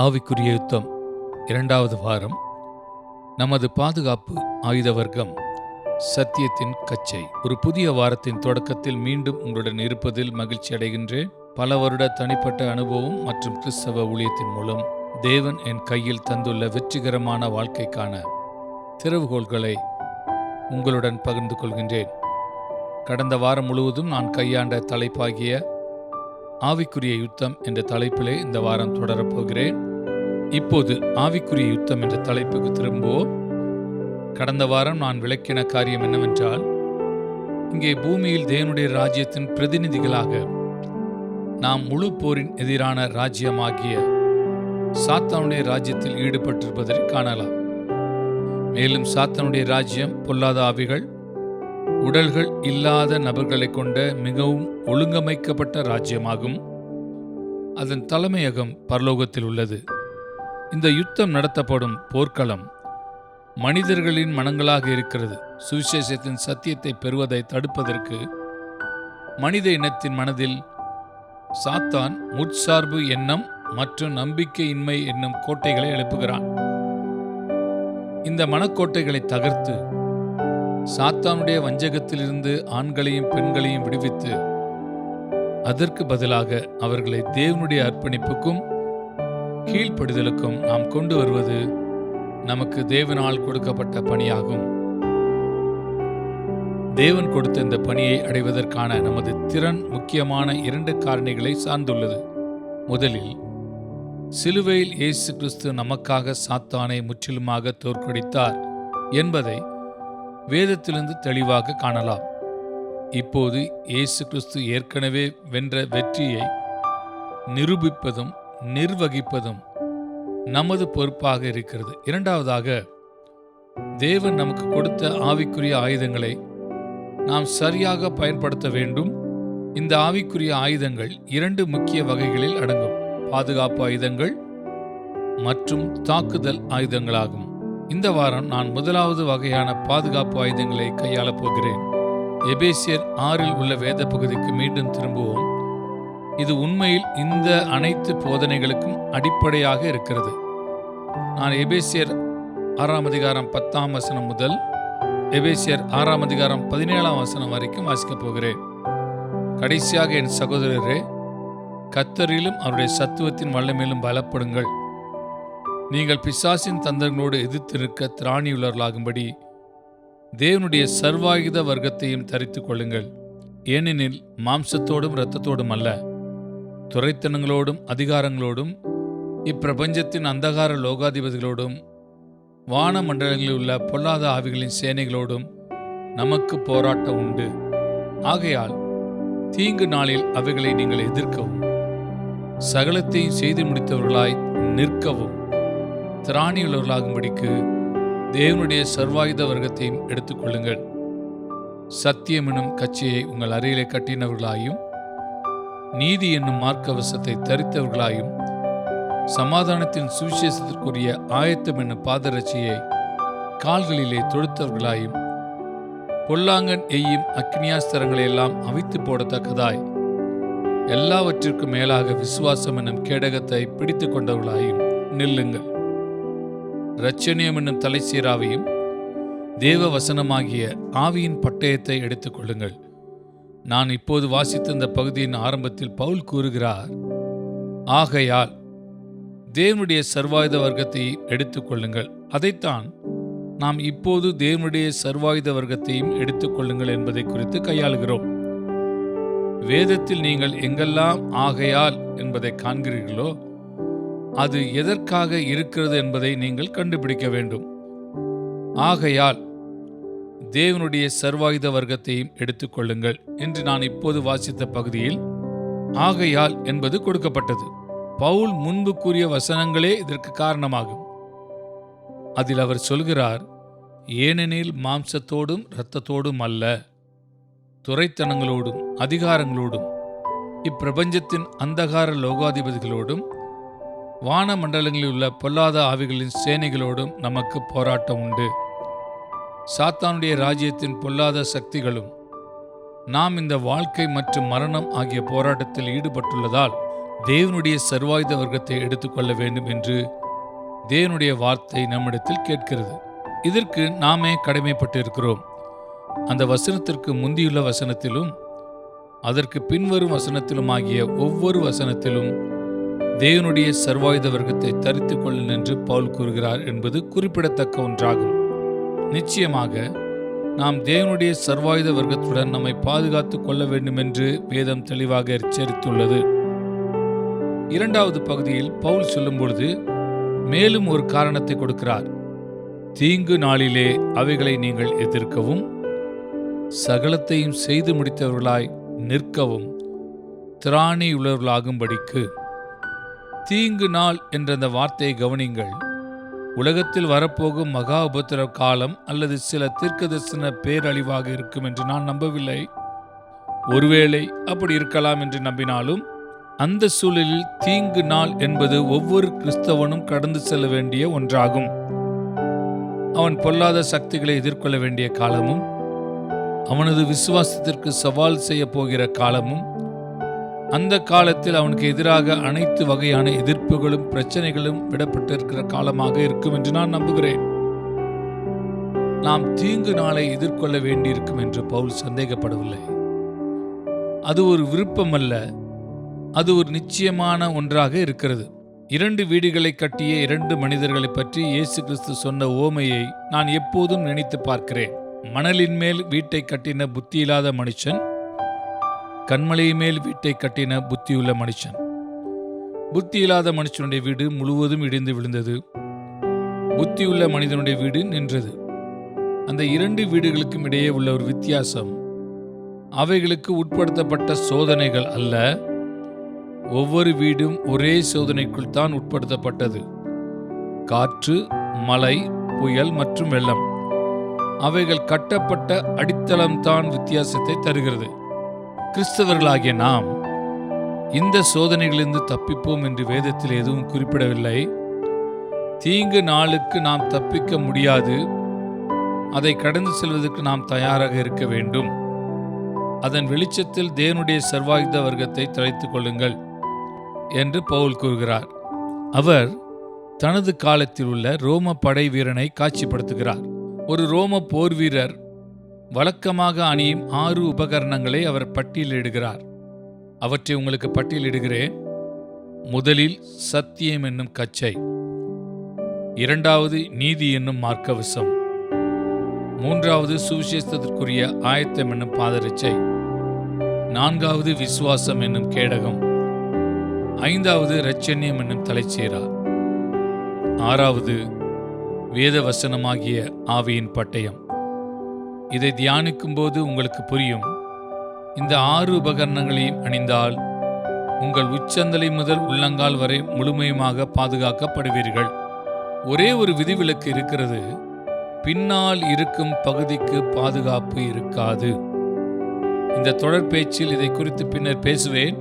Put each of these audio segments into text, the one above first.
ஆவிக்குரிய யுத்தம் இரண்டாவது வாரம். நமது பாதுகாப்பு ஆயுத வர்க்கம் சத்தியத்தின் கச்சை. ஒரு புதிய வாரத்தின் தொடக்கத்தில் மீண்டும் உங்களுடன் இருப்பதில் மகிழ்ச்சி அடைகின்றேன். பல வருட தனிப்பட்ட அனுபவம் மற்றும் கிறிஸ்தவ ஊழியத்தின் மூலம் தேவன் என் கையில் தந்துள்ள வெற்றிகரமான வாழ்க்கைக்கான திறவுகோள்களை உங்களுடன் பகிர்ந்து கொள்கின்றேன். கடந்த வாரம் முழுவதும் நான் கையாண்ட தலைப்பாகிய ஆவிக்குரிய யுத்தம் என்ற தலைப்பிலே இந்த வாரம் தொடரப்போகிறேன் இப்போது ஆவிக்குரிய யுத்தம் என்ற தலைப்புக்கு திரும்புவோம் கடந்த வாரம் நான் விளக்கின காரியம் என்னவென்றால் இங்கே பூமியில் தேவனுடைய ராஜ்யத்தின் பிரதிநிதிகளாக நாம் முழு போரின் எதிரான ராஜ்யமாகிய சாத்தானுடைய ராஜ்யத்தில் ஈடுபட்டிருப்பதை காணலாம். மேலும் சாத்தானுடைய ராஜ்யம் பொல்லாத ஆவிகள் உடல்கள் இல்லாத நபர்களை கொண்ட மிகவும் ஒழுங்கமைக்கப்பட்ட ராஜ்யமாகும். அதன் தலைமையகம் பரலோகத்தில் உள்ளது. இந்த யுத்தம் நடத்தப்படும் போர்க்களம் மனிதர்களின் மனங்களாக இருக்கிறது. சுவிசேஷத்தின் சத்தியத்தை பெறுவதை தடுப்பதற்கு மனித இனத்தின் மனதில் சாத்தான் முற்சார்பு எண்ணம் மற்றும் நம்பிக்கையின்மை என்னும் கோட்டைகளை எழுப்புகிறான். இந்த மனக்கோட்டைகளை தகர்த்து சாத்தானுடைய வஞ்சகத்திலிருந்து ஆண்களையும் பெண்களையும் விடுவித்து அதற்கு பதிலாக அவர்களை தேவனுடைய அர்ப்பணிப்புக்கும் கீழ்ப்படுதலுக்கும் நாம் கொண்டு வருவது நமக்கு தேவனால் கொடுக்கப்பட்ட பணியாகும். தேவன் கொடுத்த இந்த பணியை அடைவதற்கான நமது திறன் முக்கியமான இரண்டு காரணிகளை சார்ந்துள்ளது. முதலில் சிலுவையில் இயேசு கிறிஸ்து நமக்காக சாத்தானை முற்றிலுமாக தோற்கடித்தார் என்பதை வேதத்திலிருந்து தெளிவாக காணலாம். இப்போது இயேசு கிறிஸ்து ஏற்கனவே வென்ற வெற்றியை நிரூபிப்பதும் நிர்வகிப்பதும் நமது பொறுப்பாக இருக்கிறது. இரண்டாவதாக தேவன் நமக்கு கொடுத்த ஆவிக்குரிய ஆயுதங்களை நாம் சரியாக பயன்படுத்த வேண்டும். இந்த ஆவிக்குரிய ஆயுதங்கள் இரண்டு முக்கிய வகைகளில் அடங்கும். பாதுகாப்பு ஆயுதங்கள் மற்றும் தாக்குதல் ஆயுதங்களாகும். இந்த வாரம் நான் முதலாவது வகையான பாதுகாப்பு ஆயுதங்களை கையாளப் போகிறேன். எபேசியர் ஆறில் உள்ள வேத பகுதிக்கு மீண்டும் திரும்புவோம். இது உண்மையில் இந்த அனைத்து போதனைகளுக்கும் அடிப்படையாக இருக்கிறது. நான் எபேசியர் ஆறாம் அதிகாரம் பத்தாம் வசனம் முதல் எபேசியர் ஆறாம் அதிகாரம் பதினேழாம் வசனம் வரைக்கும் வாசிக்கப் போகிறேன். கடைசியாக என் சகோதரரே கத்தரிலும் அவருடைய சத்துவத்தின் வல்லமையிலும் பலப்படுங்கள். நீங்கள் பிசாசின் தந்திரங்களோடு எதிர்த்து நிற்க திராணியுள்ளவர்களாகும்படி தேவனுடைய சர்வாயுத வர்க்கத்தையும் தரித்து கொள்ளுங்கள். ஏனெனில் மாம்சத்தோடும் இரத்தத்தோடும் அல்ல. துறைத்தனங்களோடும் அதிகாரங்களோடும் இப்பிரபஞ்சத்தின் அந்தகார லோகாதிபதிகளோடும் வான மண்டலங்களில் உள்ள பொல்லாத ஆவிகளின் சேனைகளோடும் நமக்கு போராட்டம் உண்டு. ஆகையால் தீங்கு நாளில் அவைகளை நீங்கள் எதிர்க்கவும் சகலத்தையும் செய்து முடித்தவர்களாய் நிற்கவும் திராணியுள்ளவர்களாகும்படிக்கு தேவனுடைய சர்வாயுத வர்க்கத்தையும் எடுத்துக்கொள்ளுங்கள். சத்தியம் என்னும் கட்சியை உங்கள் அறையிலே கட்டினவர்களாயும் நீதி என்னும் மார்க்கவசத்தை தரித்தவர்களாயும் சமாதானத்தின் சுவிசேஷத்திற்குரிய ஆயத்தம் என்னும் பாதரட்சியை கால்களிலே தொடுத்தவர்களாயும் பொல்லாங்கன் எய்யும் அக்னியாஸ்திரங்களை எல்லாம் அவித்து போடத்தக்கதாய் எல்லாவற்றிற்கும் மேலாக விசுவாசம் என்னும் கேடகத்தை பிடித்து கொண்டவர்களாயும் நில்லுங்கள். இரட்சணியம் என்னும் தலைசீராவையும் தேவ வசனமாகிய ஆவியின் பட்டயத்தை எடுத்துக்கொள்ளுங்கள் நான் இப்போது வாசித்த இந்த பகுதியின் ஆரம்பத்தில் பவுல் கூறுகிறார் ஆகையால் தேவனுடைய சர்வாயுத வர்க்கத்தை எடுத்துக்கொள்ளுங்கள் அதைத்தான் நாம் இப்போது தேவனுடைய சர்வாயுத வர்க்கத்தையும் எடுத்துக்கொள்ளுங்கள் என்பதை குறித்து கையாளுகிறோம். வேதத்தில் நீங்கள் எங்கெல்லாம் ஆகையால் என்பதை காண்கிறீர்களோ அது எதற்காக இருக்கிறது என்பதை நீங்கள் கண்டுபிடிக்க வேண்டும். ஆகையால் தேவனுடைய சர்வாயுத வர்க்கத்தையும் எடுத்துக்கொள்ளுங்கள் என்று நான் இப்போது வாசித்த பகுதியில் ஆகையால் என்பது கொடுக்கப்பட்டது. பவுல் முன்பு கூறிய வசனங்களே இதற்கு காரணமாகும். அதில் அவர் சொல்கிறார் ஏனெனில் மாம்சத்தோடும் இரத்தத்தோடும் அல்ல துறைத்தனங்களோடும் அதிகாரங்களோடும் இப்பிரபஞ்சத்தின் அந்தகார லோகாதிபதிகளோடும் வான மண்டலங்களில் உள்ள பொல்லாத ஆவிகளின் சேனைகளோடும் நமக்கு போராட்டம் உண்டு. சாத்தானுடைய ராஜ்யத்தின் பொல்லாத சக்திகளும் நாம் இந்த வாழ்க்கை மற்றும் மரணம் ஆகிய போராட்டத்தில் ஈடுபட்டுள்ளதால் தேவனுடைய சர்வாயுத வர்க்கத்தை எடுத்துக்கொள்ள வேண்டும் என்று தேவனுடைய வார்த்தை நம்மிடத்தில் கேட்கிறது. இதற்கு நாமே கடமைப்பட்டிருக்கிறோம். அந்த வசனத்திற்கு முந்தியுள்ள வசனத்திலும் அதற்கு பின்வரும் வசனத்திலும் ஆகிய ஒவ்வொரு வசனத்திலும் தேவனுடைய சர்வாயுத வர்க்கத்தை தரித்துக் கொள்ளும் என்று பவுல் கூறுகிறார் என்பது குறிப்பிடத்தக்க ஒன்றாகும். நிச்சயமாக நாம் தேவனுடைய சர்வாயுத வர்க்கத்துடன் நம்மை பாதுகாத்துக் கொள்ள வேண்டும் என்று வேதம் தெளிவாக எச்சரித்துள்ளது. இரண்டாவது பகுதியில் பவுல் சொல்லும் பொழுது மேலும் ஒரு காரணத்தை கொடுக்கிறார். தீங்கு நாளிலே அவைகளை நீங்கள் எதிர்க்கவும் சகலத்தையும் செய்து முடித்தவர்களாய் நிற்கவும் திராணியுள்ளவர்களாகும்படிக்கு. தீங்கு நாள் என்ற அந்த வார்த்தையை கவனிங்கள். உலகத்தில் வரப்போகும் மகா உபத்திர காலம் அல்லது சில தீர்க்கதரிசன பேரழிவாக இருக்கும் என்று நான் நம்பவில்லை. ஒருவேளை அப்படி இருக்கலாம் என்று நம்பினாலும் அந்த சூழலில் தீங்கு நாள் என்பது ஒவ்வொரு கிறிஸ்தவனும் கடந்து செல்ல வேண்டிய ஒன்றாகும். அவன் பொல்லாத சக்திகளை எதிர்கொள்ள வேண்டிய காலமும் அவனது விசுவாசத்திற்கு சவால் செய்ய போகிற காலமும் அந்த காலத்தில் அவனுக்கு எதிராக அனைத்து வகையான எதிர்ப்புகளும் பிரச்சனைகளும் விடப்பட்டிருக்கிற காலமாக இருக்கும் என்று நான் நம்புகிறேன். நாம் தீங்கு நாளை எதிர்கொள்ள வேண்டியிருக்கும் என்று பவுல் சந்தேகப்படவில்லை. அது ஒரு விருப்பம் அல்ல அது ஒரு நிச்சயமான ஒன்றாக இருக்கிறது. இரண்டு வீடுகளை கட்டிய இரண்டு மனிதர்களை பற்றி இயேசு கிறிஸ்து சொன்ன ஓமையை நான் எப்போதும் நினைத்து பார்க்கிறேன். மணலின் மேல் வீட்டை கட்டின புத்தியில்லாத மனுஷன் கண்மலை மேல் வீட்டை கட்டின புத்தியுள்ள மனுஷன். புத்தி இல்லாத மனுஷனுடைய வீடு முழுவதும் இடிந்து விழுந்தது. புத்தியுள்ள மனிதனுடைய வீடு நின்றது. அந்த இரண்டு வீடுகளுக்கும் இடையே உள்ள ஒரு வித்தியாசம். அவைகளுக்கு உட்படுத்தப்பட்ட சோதனைகள் அல்ல. ஒவ்வொரு வீடும் ஒரே சோதனைக்குள் தான் உட்படுத்தப்பட்டது. காற்று மலை புயல் மற்றும் வெள்ளம். அவைகள் கட்டப்பட்ட அடித்தளம்தான் வித்தியாசத்தை தருகிறது. கிறிஸ்தவர்களாகிய நாம் இந்த சோதனைகளிலிருந்து தப்பிப்போம் என்று வேதத்தில் எதுவும் குறிப்பிடவில்லை. தீங்கு நாளுக்கு நாம் தப்பிக்க முடியாது. அதை கடந்து செல்வதற்கு நாம் தயாராக இருக்க வேண்டும். அதன் வெளிச்சத்தில் தேவனுடைய சர்வாயுத வர்க்கத்தை தழைத்துக் கொள்ளுங்கள் என்று பவுல் கூறுகிறார். அவர் தனது காலத்தில் உள்ள ரோம படை வீரனை காட்சிப்படுத்துகிறார். ஒரு ரோம போர் வீரர் வழக்கமாக அணியும் ஆறு உபகரணங்களை அவர் பட்டியலிடுகிறார். அவற்றை உங்களுக்கு பட்டியலிடுகிறேன். முதலில் சத்தியம் என்னும் கச்சை. இரண்டாவது நீதி என்னும் மார்க்கவசம். மூன்றாவது சுவிசேஷத்திற்குரிய ஆயத்தம் என்னும் பாதரிச்சை நான்காவது விசுவாசம் என்னும் கேடகம். ஐந்தாவது இரட்சண்யம் என்னும் தலைச்சீரா. ஆறாவது வேத வசனமாகிய ஆவியின் பட்டயம். இதை தியானிக்கும் போது உங்களுக்கு புரியும். இந்த ஆறு உபகரணங்களையும் அணிந்தால் உங்கள் உச்சந்தலை முதல் உள்ளங்கால் வரை முழுமையுமாக பாதுகாக்கப்படுவீர்கள். ஒரே ஒரு விதிவிலக்கு இருக்கிறது. பின்னால் இருக்கும் பகுதிக்கு பாதுகாப்பு இருக்காது. இந்த தொடர் பேச்சில் இதை குறித்து பின்னர் பேசுவேன்.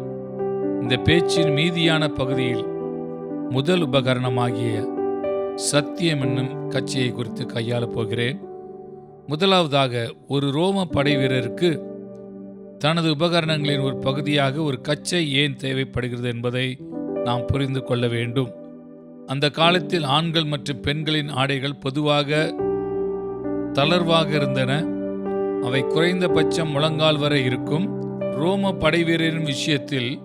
இந்த பேச்சின் மீதியான பகுதியில் முதல் உபகரணமாகிய சத்தியம் என்னும் கட்சியை குறித்து கையாளப் போகிறேன். முதலாவதாக ஒரு ரோம படை வீரருக்கு தனது உபகரணங்களின் ஒரு பகுதியாக ஒரு கச்சை ஏன் தேவைப்படுகிறது என்பதை நாம் புரிந்து கொள்ள வேண்டும். அந்த காலத்தில் ஆண்கள் மற்றும் பெண்களின் ஆடைகள் பொதுவாக தளர்வாக இருந்தன. அவை குறைந்தபட்சம் முழங்கால் வரை இருக்கும். ரோம படை வீரரின் விஷயத்தில்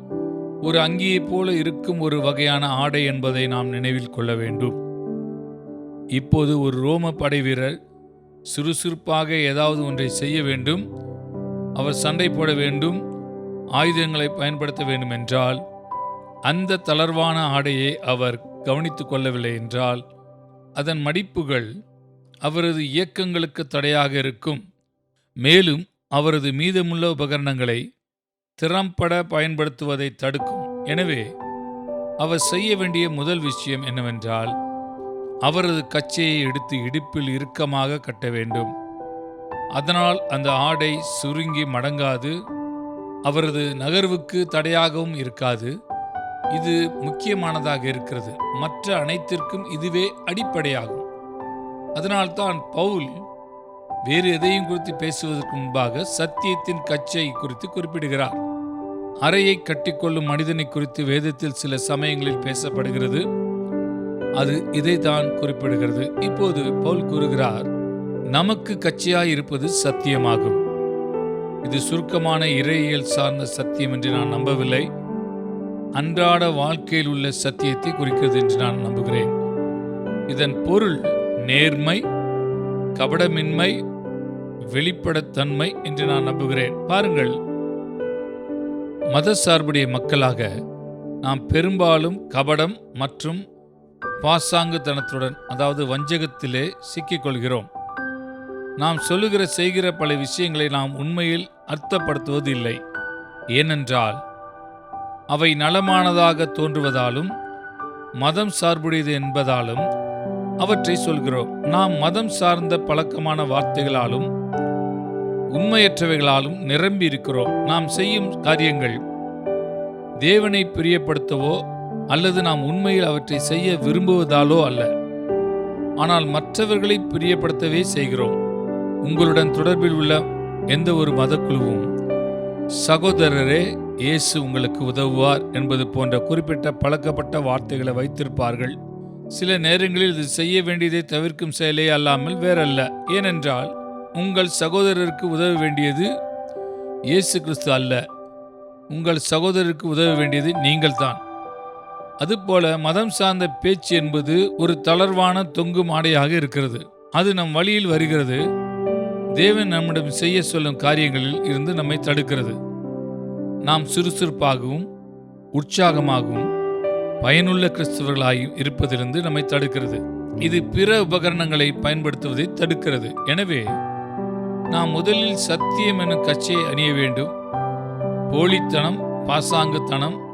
ஒரு அங்கியைப் போல இருக்கும் ஒரு வகையான ஆடை என்பதை நாம் நினைவில் கொள்ள வேண்டும். இப்போது ஒரு ரோம படை வீரர் சுறுசுறுப்பாக ஏதாவது ஒன்றை செய்ய வேண்டும் அவர் சண்டை போட வேண்டும் ஆயுதங்களை பயன்படுத்த வேண்டும் என்றால் அந்த தளர்வான ஆடையை அவர் கவனித்து கொள்ளவில்லை என்றால் அதன் மடிப்புகள் அவரது இயக்கங்களுக்கு தடையாக இருக்கும். மேலும் அவரது மீதமுள்ள உபகரணங்களை திறம்பட பயன்படுத்துவதை தடுக்கும். எனவே அவர் செய்ய வேண்டிய முதல் விஷயம் என்னவென்றால் அவரது கச்சையை எடுத்து இடுப்பில் இறுக்கமாக கட்ட வேண்டும். அதனால் அந்த ஆடை சுருங்கி மடங்காது. அவரது நகர்வுக்கு தடையாகவும் இருக்காது. இது முக்கியமானதாக இருக்கிறது. மற்ற அனைத்திற்கும் இதுவே அடிப்படையாகும். அதனால்தான் பவுல் வேறு எதையும் குறித்து பேசுவதற்கு முன்பாக சத்தியத்தின் கச்சை குறித்து குறிப்பிடுகிறார். அறையை கட்டிக்கொள்ளும் மனிதனை குறித்து வேதத்தில் சில சமயங்களில் பேசப்படுகிறது. அது இதைத்தான் குறிப்பிடுகிறது. இப்போது பவுல் கூறுகிறார் நமக்கு கட்சியாய் இருப்பது சத்தியமாகும். இது சுருக்கமான இறையியல் சார்ந்த சத்தியம் என்று நான் நம்பவில்லை. அன்றாட வாழ்க்கையில் உள்ள சத்தியத்தை குறிக்கிறது என்று நான் நம்புகிறேன். இதன் பொருள் நேர்மை கபடமின்மை வெளிப்படத்தன்மை என்று நான் நம்புகிறேன். பாருங்கள். மத சார்புடைய மக்களாக நாம் பெரும்பாலும் கபடம் மற்றும் பாசாங்குத்தனத்துடன் அதாவது வஞ்சகத்திலே சிக்கிக்கொள்கிறோம். நாம் சொல்லுகிற செய்கிற பல விஷயங்களை நாம் உண்மையில் அர்த்தப்படுத்துவது இல்லை ஏனென்றால் அவை நலமானதாக தோன்றுவதாலும் மதம் சார்புடையது என்பதாலும் அவற்றை சொல்கிறோம். நாம் மதம் சார்ந்த பழக்கமான வார்த்தைகளாலும் உண்மையற்றவைகளாலும் நிரம்பி இருக்கிறோம் நாம் செய்யும் காரியங்கள் தேவனை பிரியப்படுத்தவோ அல்லது நாம் உண்மையில் அவற்றை செய்ய விரும்புவதாலோ அல்ல. ஆனால் மற்றவர்களை பிரியப்படுத்தவே செய்கிறோம். உங்களுடன் தொடர்பில் உள்ள எந்த ஒரு மதக்குழுவும் சகோதரரே இயேசு உங்களுக்கு உதவுவார் என்பது போன்ற குறிப்பிட்ட பழக்கப்பட்ட வார்த்தைகளை வைத்திருப்பார்கள். சில நேரங்களில் இது செய்ய வேண்டியதை தவிர்க்கும் செயலே அல்லாமல் வேறல்ல. ஏனென்றால் உங்கள் சகோதரருக்கு உதவ வேண்டியது இயேசு கிறிஸ்து அல்ல. உங்கள் சகோதரருக்கு உதவ வேண்டியது நீங்கள்தான். அதுபோல மதம் சார்ந்த பேச்சு என்பது ஒரு தளர்வான தொங்கு மாடையாக இருக்கிறது. அது நம் வழியில் வருகிறது. தேவன் நம்மிடம் செய்ய சொல்லும் காரியங்களில் இருந்து நம்மை தடுக்கிறது. நாம் சுறுசுறுப்பாகவும் உற்சாகமாகவும் பயனுள்ள கிறிஸ்தவர்களாயும் இருப்பதிலிருந்து நம்மை தடுக்கிறது. இது பிற உபகரணங்களை பயன்படுத்துவதை தடுக்கிறது. எனவே நாம் முதலில் சத்தியம் எனும் கச்சையை அணிய வேண்டும். போலித்தனம் பாசாங்குத்தனம்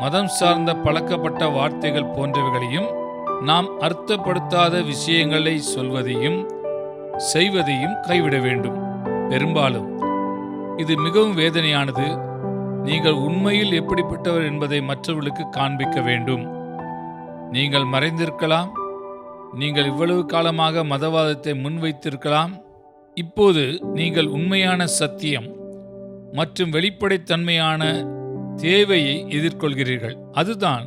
மதம் சார்ந்த பழக்கப்பட்ட வார்த்தைகள் போன்றவைகளையும் நாம் அர்த்தப்படுத்தாத விஷயங்களை சொல்வதையும் செய்வதையும் கைவிட வேண்டும். பெரும்பாலும் இது மிகவும் வேதனையானது. நீங்கள் உண்மையில் எப்படிப்பட்டவர் என்பதை மற்றவர்களுக்கு காண்பிக்க வேண்டும். நீங்கள் மறைந்திருக்கலாம். நீங்கள் இவ்வளவு காலமாக மதவாதத்தை முன்வைத்திருக்கலாம். இப்போது நீங்கள் உண்மையான சத்தியம் மற்றும் வெளிப்படைத்தன்மையான தேவையை எதிர்கொள்கிறீர்கள். அதுதான்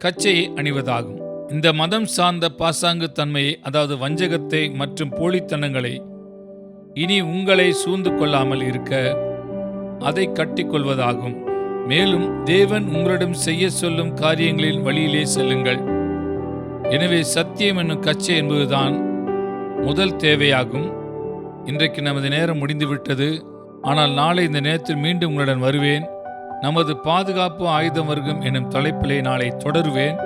கச்சையை அணிவதாகும். இந்த மதம் சார்ந்த பாசாங்கு தன்மையை அதாவது வஞ்சகத்தை மற்றும் போலித்தனங்களை இனி உங்களை சூழ்ந்து கொள்ளாமல் இருக்க அதை கட்டிக்கொள்வதாகும். மேலும் தேவன் உங்களிடம் செய்ய சொல்லும் காரியங்களின் வழியிலே செல்லுங்கள். எனவே சத்தியம் என்னும் கச்சை என்பதுதான் முதல் தேவையாகும். இன்றைக்கு நமது நேரம் முடிந்துவிட்டது. ஆனால் நாளை இந்த நேரத்தில் மீண்டும் உங்களுடன் வருவேன். நமது பாதுகாப்பு ஆயுதம் வர்க்கம் என்னும் தலைப்பிலே நாளை தொடருவேன்.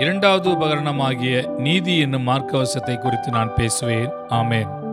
இரண்டாவது உபகரணமாகிய நீதி என்னும் மார்க்கவசத்தை குறித்து நான் பேசுவேன். ஆமேன்.